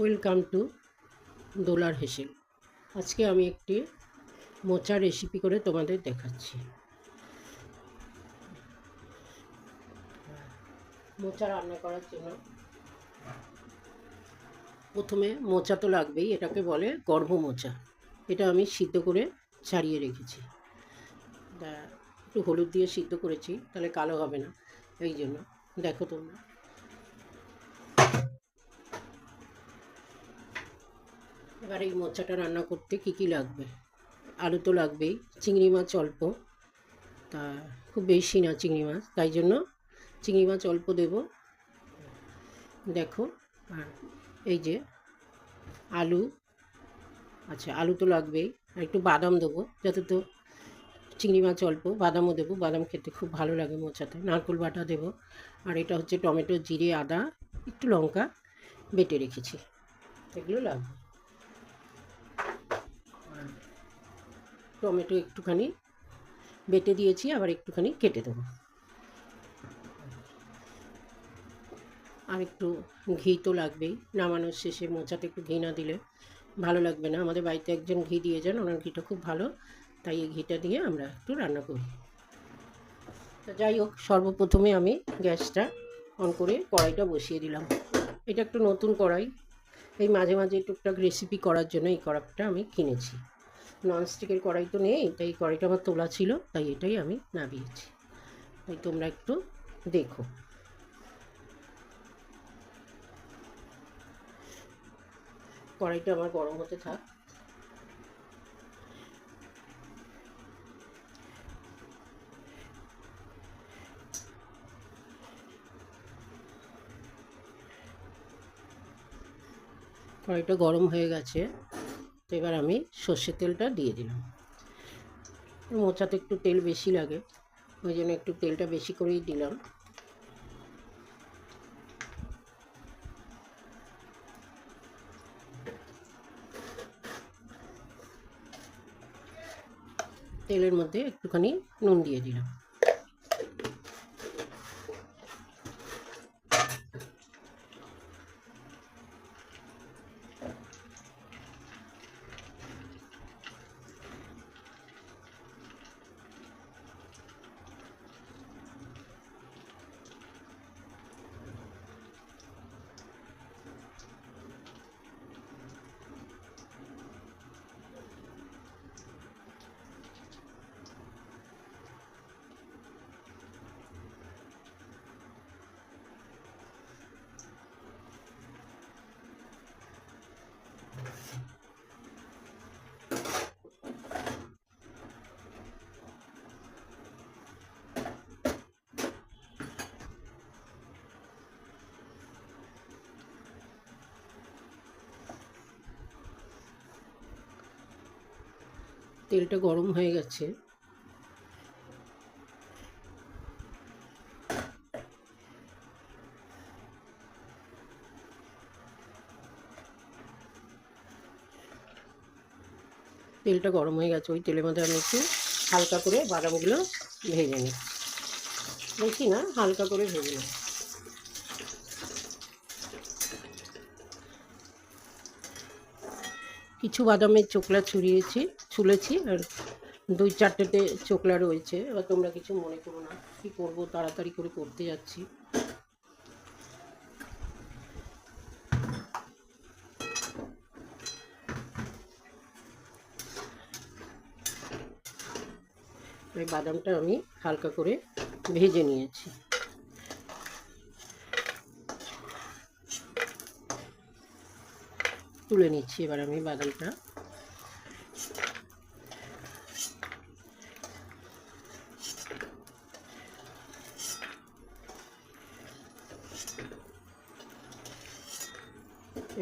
Welcome to দোলার হেসেল আজকে আমি একটি মোচা রেসিপি করে তোমাদের দেখাচ্ছি। মোচা রান্না করার জন্য প্রথমে মোচা তো লাগবেই, এটাকে বলে গর্ভ মোচা। এটা আমি সিদ্ধ করে ছাড়িয়ে রেখেছি। একটু হলুদ দিয়ে সিদ্ধ করেছি, তাহলে কালো হবে না, এই জন্য। দেখো তোমরা। এবার এই মোচাটা রান্না করতে কী কী লাগবে? আলু তো লাগবেই, চিংড়ি মাছ অল্প। তা খুব বেশি না চিংড়ি মাছ, তাই জন্য চিংড়ি মাছ অল্প দেব। দেখো, আর এই যে আলু আচ্ছা আলু তো লাগবেই। আর একটু বাদাম দেবো, যাতে তো চিংড়ি মাছ অল্প, বাদামও দেবো। বাদাম খেতে খুব ভালো লাগে মোচাতে নারকোল বাটা দেবো। আর এটা হচ্ছে টমেটো, জিরে, আদা, একটু লঙ্কা বেটে রেখেছি। এগুলো লাগবে। টমেটো একটুখানি বেটে দিয়েছি, আবার একটুখানি কেটে দেবো। আর একটু ঘি তো লাগবেই, নামানোর শেষে মোচাতে একটু ঘি না দিলে ভালো লাগবে না। আমাদের বাড়িতে একজন ঘি দিয়ে যান, ওনার ঘিটা খুব ভালো, তাই এই ঘিটা দিয়ে আমরা একটু রান্না করি। তো যাই হোক, সর্বপ্রথমে আমি গ্যাসটা অন করে কড়াইটা বসিয়ে দিলাম। এটা একটু নতুন কড়াই, এই মাঝে মাঝে টুকটাক রেসিপি করার জন্য এই কড়াইটা আমি কিনেছি। ননস্টিকের কড়াই তো নেই, তাই কড়াইটা আমার তোলা ছিল, তাই এটাই আমি নামিয়েছি। তাই তোমরা একটু দেখো। কড়াইটা আমার গরম হতে থাক। কড়াইটা গরম হয়ে গেছে। এবার আমি সর্ষের তেলটা দিয়ে দিলাম। মোচাতে একটু তেল বেশি লাগে, ওই জন্য একটু তেলটা বেশি করেই দিলাম। তেলের মধ্যে একটুখানি নুন দিয়ে দিলাম। তেলটা গরম হয়ে গেছে। তেলটা গরম হয়ে গেছে, ওই তেলের মধ্যে আমি একটু হালকা করে বাদামগুলো ভেজে নিই। বেশি না, হালকা করে ভেজে নিই। কিছু বাদামের চোকলা ছুরিয়েছি ছুলেছি আর দুই চারটেতে চোখলা রয়েছে, এবার তোমরা কিছু মনে করো না, কী করব, তাড়াতাড়ি করে করতে যাচ্ছি। এই বাদামটা আমি হালকা করে ভেজে নিয়েছি। তুলে নিচ্ছি এবার আমি বাদামটা।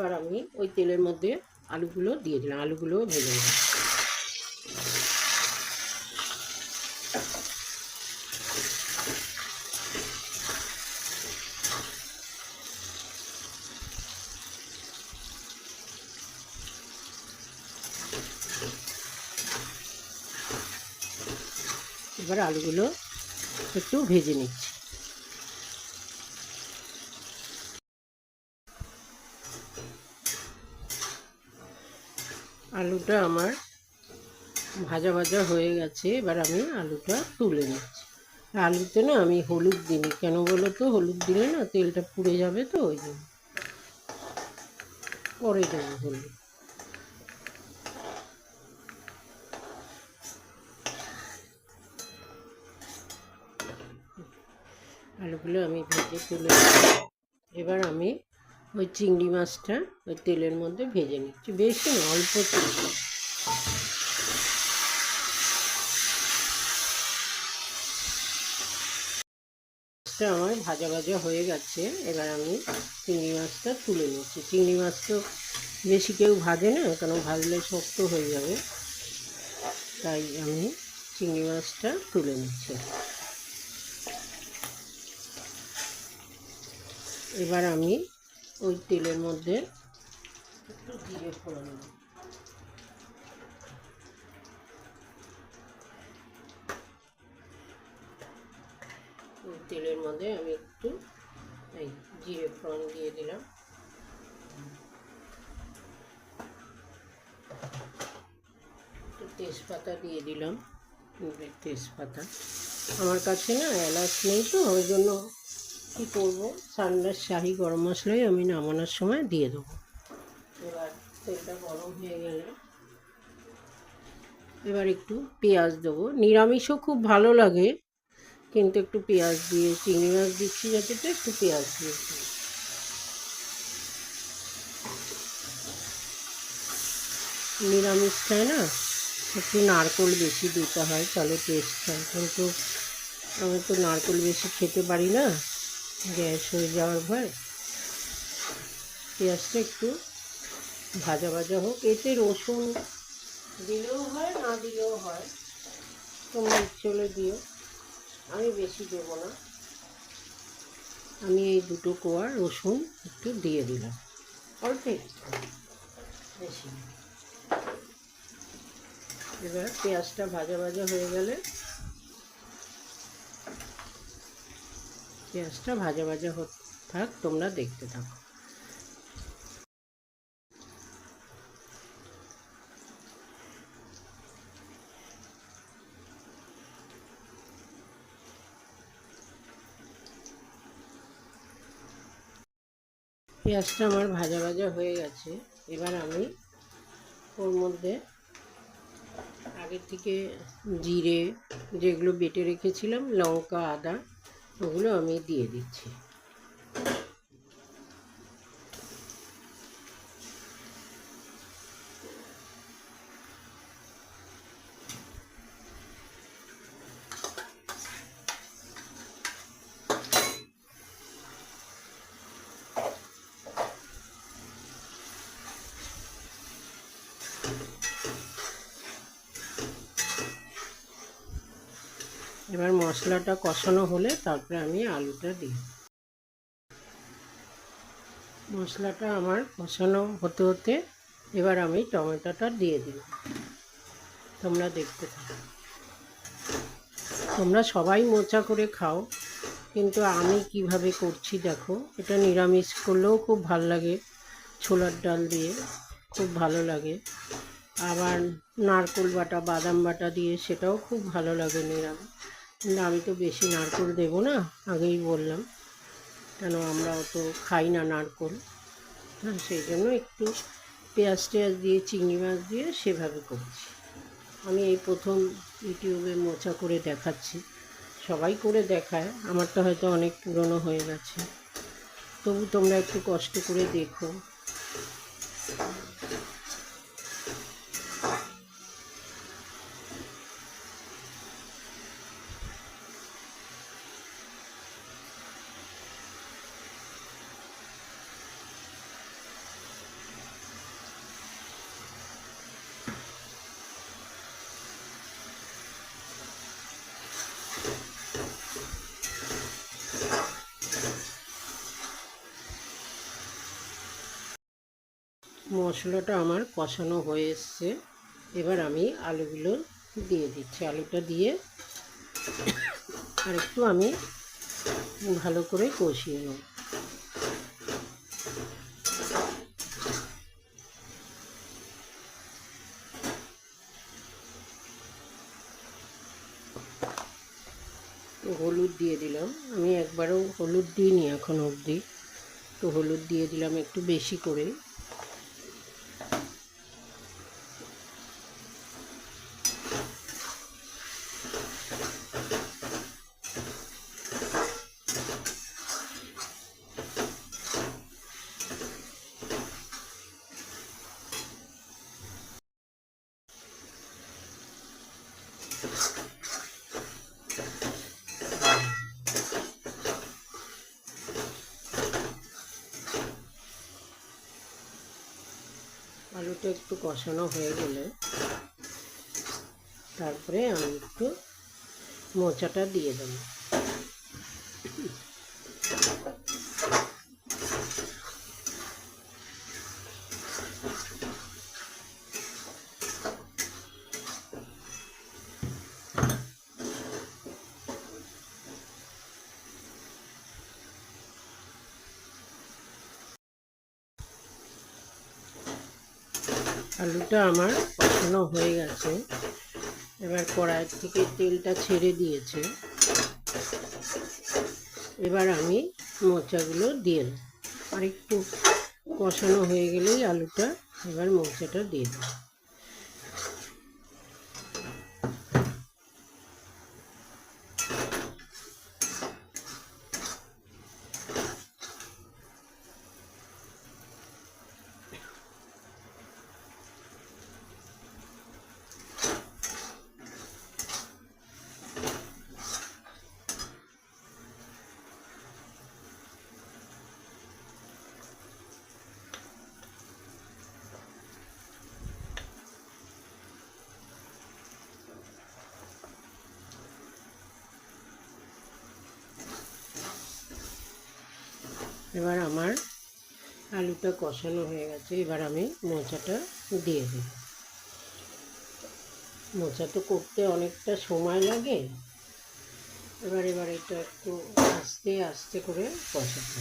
এবার আমি ওই তেলের মধ্যে আলুগুলো দিয়ে দিলাম, আলুগুলো ভেজে নিলাম। এবার আলুগুলো একটু ভেজে নিচ্ছি। আলুটা আমার ভাজা ভাজা হয়ে গেছে, এবার আমি আলুটা তুলে নিচ্ছি। আলুতে না আমি হলুদ দিই কেন বলো তো? হলুদ দিলে না তেলটা পুড়ে যাবে তো, ওই জন্য। পরে দেবো হলুদ। আলুগুলো আমি ভেজে তুলে। এবার আমি ওই চিংড়ি মাছটা ওই তেলের মধ্যে ভেজে নিচ্ছি। বেশি অল্প তেল। মাছটা আমার ভাজা ভাজা হয়ে গেছে। এবার আমি চিংড়ি মাছটা তুলে নিচ্ছি। চিংড়ি মাছ তো বেশি কেউ ভাজে না, কেন ভাজলে শক্ত হয়ে যাবে। তাই আমি চিংড়ি মাছটা তুলে নিচ্ছি। এবার আমি ওই তেলের মধ্যে একটু জিরে ফোড়ন ওই তেলের মধ্যে আমি একটু এই জিরে ফোড়ন দিয়ে দিলাম। তেজপাতা দিয়ে দিলাম। তেজপাতা। আমার কাছে না এলাচ নেই তো, ওই জন্য কী করব? সান্ডার শাড়ি, গরম মশলাই আমি নামানোর সময় দিয়ে দেবো। এবার তেলটা গরম হয়ে গেলে এবার একটু পেঁয়াজ দেবো। নিরামিষও খুব ভালো লাগে, কিন্তু একটু পেঁয়াজ দিয়ে চিংড়ি মাছ দিচ্ছি যাতে তো একটু পেঁয়াজ দিয়েছি নিরামিষটায় না? একটু নারকোল বেশি দিতে হয়, তাহলে টেস্ট হয়। কিন্তু আমি তো নারকোল বেশি খেতে পারি না। গ্যাস হয়ে যাওয়ার ভয় পেঁয়াজটা একটু ভাজা ভাজা হোক। এতে রসুন দিলেও হয়, না দিলেও হয়। তোমরা ইচ্ছে দিও। আমি বেশি দেবো না। আমি এই দুটো কোয়া রসুন একটু দিয়ে দিলাম। অল্প বেশি। এবার পেঁয়াজটা ভাজা ভাজা হয়ে গেলে পেঁয়াজটা ভাজা ভাজা হতে থাক, তোমরা দেখতে থাকো। পেঁয়াজটা আমার ভাজা ভাজা হয়ে গেছে। এবার আমি ওর মধ্যে আগের থেকে জিরে, যেগুলো বেটে রেখেছিলাম, লঙ্কা, আদা ওগুলো আমি দিয়ে দিচ্ছি। এবার মশলাটা কষানো হলে তারপরে আমি আলুটা দিই। মশলাটা আমার কষানো হতে হতে এবার আমি টমেটোটা দিয়ে দিই। তোমরা দেখতে থাকো। তোমরা সবাই মোচা করে খাও, কিন্তু আমি কীভাবে করছি দেখো। এটা নিরামিষ করলেও খুব ভালো লাগে, ছোলার ডাল দিয়ে খুব ভালো লাগে। আবার নারকোল বাটা, বাদাম বাটা দিয়ে সেটাও খুব ভালো লাগে নিরামিষ। কিন্তু আমি তো বেশি নারকোল দেবো না, আগেই বললাম। কেন আমরা অত খাই না নারকোল। হ্যাঁ সেই জন্য একটু পেঁয়াজ টেয়াজ দিয়ে, চিংড়ি মাছ দিয়ে সেভাবে করছি। আমি এই প্রথম ইউটিউবে মোচা করে দেখাচ্ছি। সবাই করে দেখায়, আমারটা হয়তো অনেক পুরনো হয়ে গেছে। তবু তোমরা একটু কষ্ট করে দেখো। মশলাটা আমার কষানো হয়ে এসছে। এবার আমি আলুগুলো দিয়ে দিচ্ছি। আলুটা দিয়ে আর একটু আমি ভালো করে কষিয়ে নেব। হলুদ দিয়ে দিলাম। আমি একবারও হলুদ দিইনি এখন অবধি। তো হলুদ দিয়ে দিলাম একটু বেশি করে। আলুটা একটু কষানো হয়ে গেলে তারপরে আমি একটু মোচাটা দিয়ে দেবো। আলুটা আমার কষানো হয়ে গেছে। এবার কড়াই থেকে তেলটা ছেড়ে দিয়েছে। এবার আমি মোচাগুলো দিয়ে আর একটু কষানো হয়ে গেলেই আলুটা এবার মোচাটা দিয়ে দেবো। এবার আমার আলুটা কষানো হয়ে গেছে, এবার আমি মোচাটা দিয়ে দেব। মোচা তো করতে অনেকটা সময় লাগে। এবার এবার এটা একটু আস্তে আস্তে করে কষাতে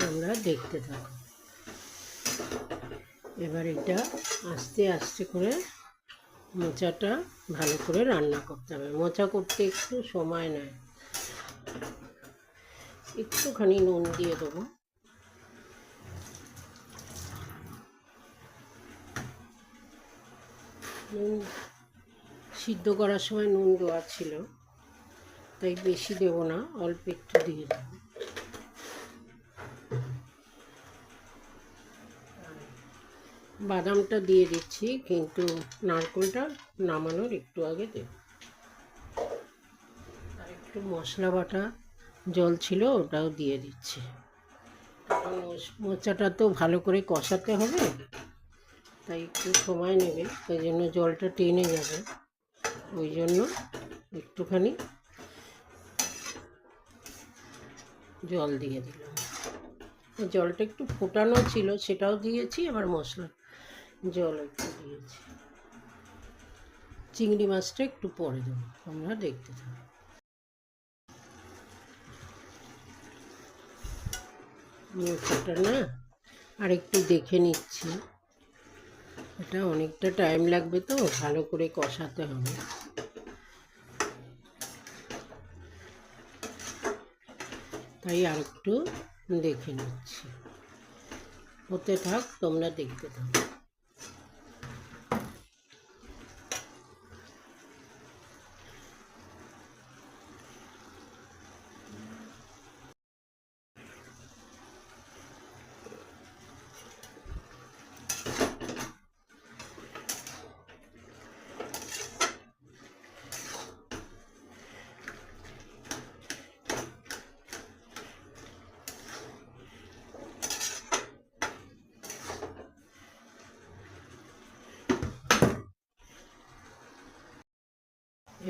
তোমরা দেখতে থাকো। এবার এটা আস্তে আস্তে করে মোচাটা ভালো করে রান্না করতে হবে। মোচা করতে একটু সময় নেয়। একটুখানি নুন দিয়ে দেবো। নুন সিদ্ধ করার সময় নুন দেওয়া ছিল, তাই বেশি দেব না, অল্প একটু দিয়ে দেবো। বাদামটা দিয়ে দিচ্ছি, কিন্তু নারকেলটা নামানোর একটু আগে দেব। একটু মশলা বাটা জল ছিল, ওটাও দিয়ে দিচ্ছি। মোচাটা তো ভালো করে কষাতে হবে, তাই একটু সময় নেবে, তাই জন্য জলটা টেনে যাবে। ওই জন্য একটুখানি জল দিয়ে দিলাম। জলটা একটু ফোটানো ছিল, সেটাও দিয়েছি, আবার মশলা জল একটু দিয়েছি। চিংড়ি মাছটা একটু পরে দেবো আমরা দেখতে থাকো। মোচাটা না? আর একটু দেখে নিচ্ছি। এটা অনেকটা টাইম লাগবে তো, ভালো করে কষাতে হবে। তাই আর একটু দেখে নিচ্ছি। হতে থাক, তোমরা দেখতে থাকো।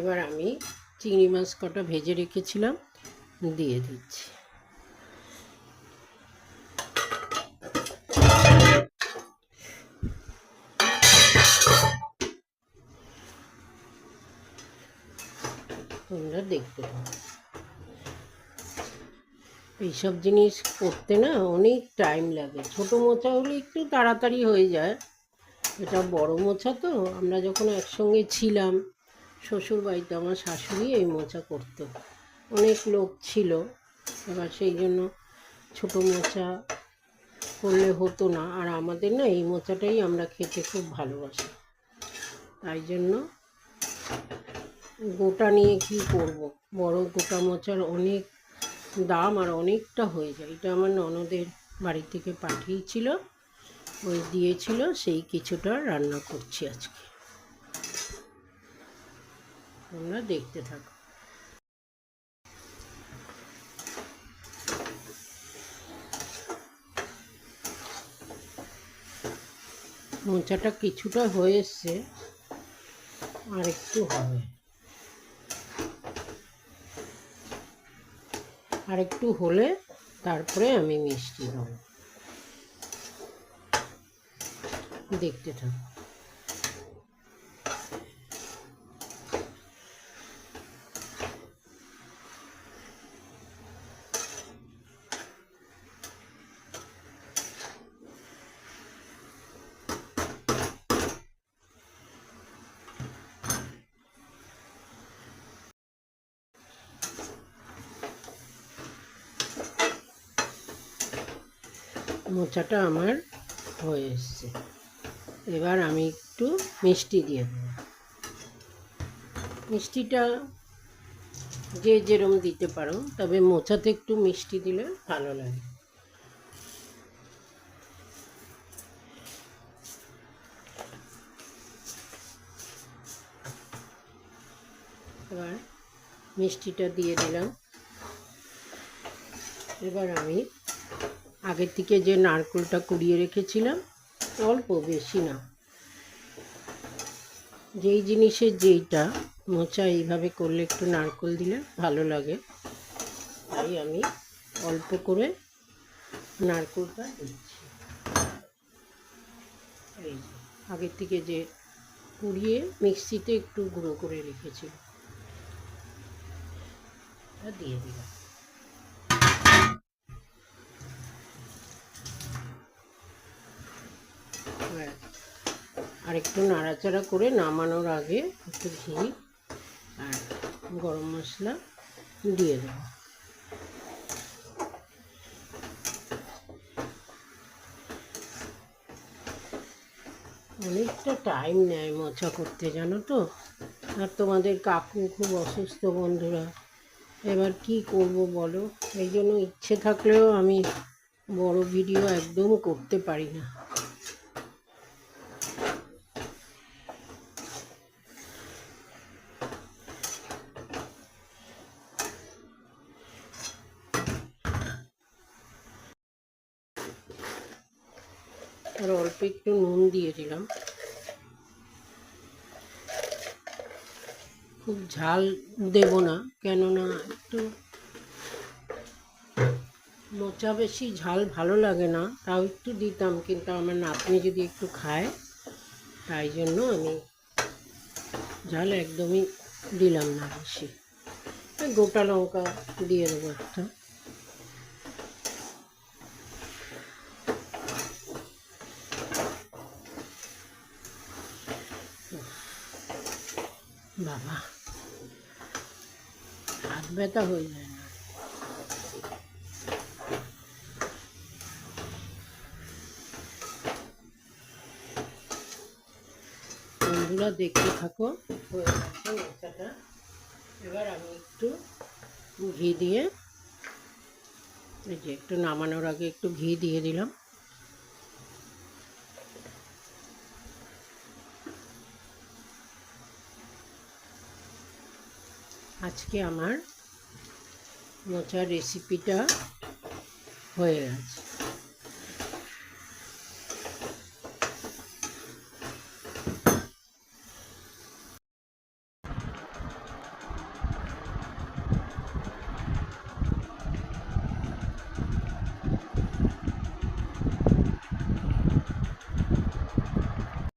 এবার আমি চিংড়ি মাছ কটা ভেজে রেখেছিলাম, দিয়ে দিচ্ছি। তোমরা দেখতে এইসব জিনিস করতে না অনেক টাইম লাগে। ছোট মোচা হলে একটু তাড়াতাড়ি হয়ে যায়। এটা বড় মোচা তো, আমরা যখন একসঙ্গে ছিলাম শ্বশুর বাড়িতে আমার শাশুড়ি এই মোচা করতো। অনেক লোক ছিল, এবার সেই জন্য ছোটো মোচা করলে হতো না। আর আমাদের না এই মোচাটাই আমরা খেতে খুব ভালোবাসি। তাই জন্য গোটা নিয়ে কি করব? বড় গোটা মোচার অনেক দাম আর অনেকটা হয়ে যায়। এটা আমার ননদের বাড়ি থেকে পাঠিয়েছিল, ওই দিয়েছিল, সেই কিছুটা রান্না করছি আজকে। তোমরা দেখতে থাকো। মোচাটা কিছুটা হয়ে এসছে, আর একটু হবে। আর একটু হলে তারপরে আমি মিষ্টি দেবো। দেখতে থাকো। মোচাটা আমার হয়ে এসছে। এবার আমি একটু মিষ্টি দিয়ে দেবো। মিষ্টিটা যে যেরম দিতে পারো, তবে মোচাতে একটু মিষ্টি দিলে ভালো লাগে। এবার মিষ্টিটা দিয়ে দিলাম। এবার আমি আগের থেকে যে নারকেলটা কুড়িয়ে রেখেছিলাম, অল্প, বেশি না। যেই জিনিসের যেইটা, মোচা এইভাবে করলে একটু নারকেল দিলে ভালো লাগে। তাই আমি অল্প করে নারকেলটা দিচ্ছি। এই আগের থেকে যে কুড়িয়ে মিক্সিতে একটু গুঁড়ো করে রেখেছি। দিয়ে দিলাম। আর একটু নাড়াচাড়া করে নামানোর আগে একটু ঘি আর গরম মশলা দিয়ে দেবো। অনেকটা টাইম নেয় মোচা করতে, জানো তো? আর তোমাদের কাকু খুব অসুস্থ বন্ধুরা, এবার কি করব বলো? এই জন্য ইচ্ছে থাকলেও আমি বড় ভিডিও একদম করতে পারি না আর অল্প একটু নুন দিয়ে দিলাম। খুব ঝাল দেব না, কেননা একটু মোচা বেশি ঝাল ভালো লাগে না, তাও একটু দিতাম, কিন্তু আমার নাতনি যদি একটু খায়, তাই জন্য আমি ঝাল একদমই দিলাম না বেশি। গোটা লঙ্কা দিয়ে দেবো একটা বাবা হাত ব্যথা হয়ে যায় না। বন্ধুরা, দেখতে থাকো। হয়ে গেছে মোচাটা এবার আমি একটু ঘি দিয়ে, এই যে একটু নামানোর আগে একটু ঘি দিয়ে দিলাম। আজকে আমার মোচার রেসিপিটা হয়ে গেছে।